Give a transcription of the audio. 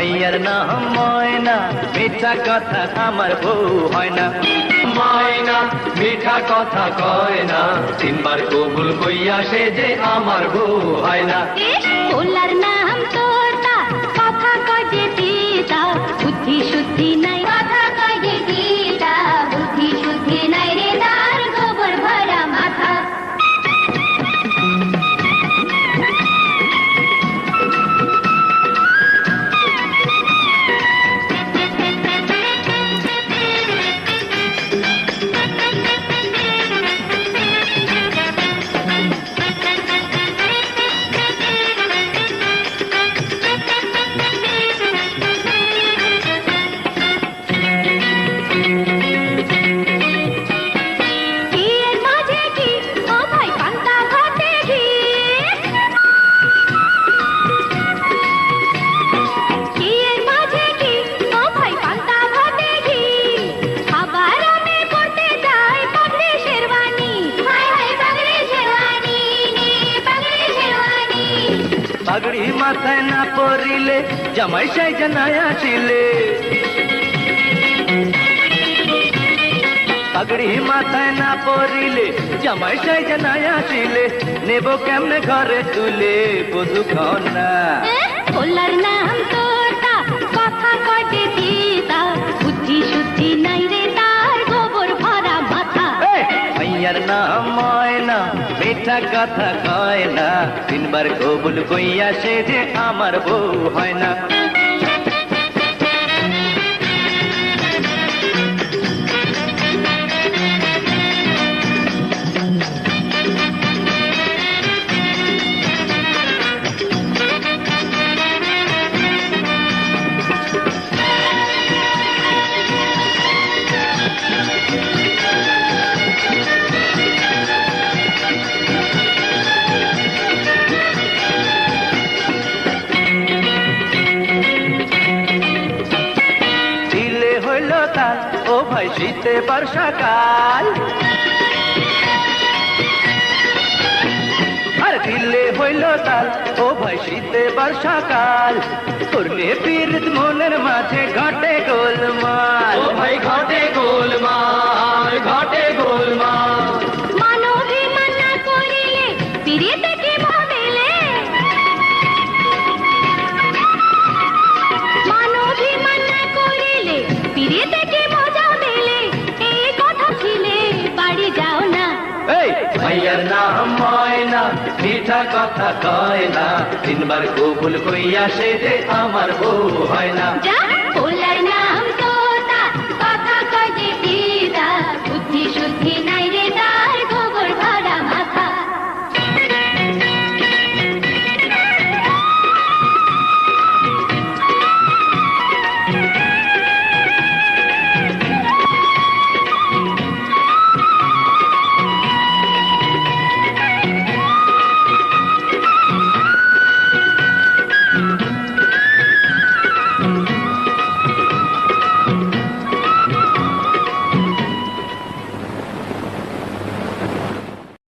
মাইয়ার নাম ময়না, মিঠা কথা আমার বউ হয় না। ময়না, মিঠা কথা কয় না, তিনবার কবুল কইয়া সে যে আমার বউ হয় না। পাগড়ি মাথায় না পরিলে, জামাই সাই জানায় আসিলে। পাগড়ি মাথায় না পরিলে, জামাই সাই জানায় আসিলে। নেব কেমনে ঘরে তুলে, বধু না নাম তোতা নাম না, মিঠা কথা কয় না। তিনবার কবুল কইয়া সে যে আমার বউ হয় না। ভাই শীতে বর্ষাকাল আর দিলে হইল তাল, ও ভাই শীতে বর্ষাকাল করলে পীর মনের মাঝে ঘটে গোলমাল। ও ভাই, ঘটে গোলমাল। মিঠা কথা কয় না। তিনবার কবুল কইয়া সে যে আমার বউ হয় না।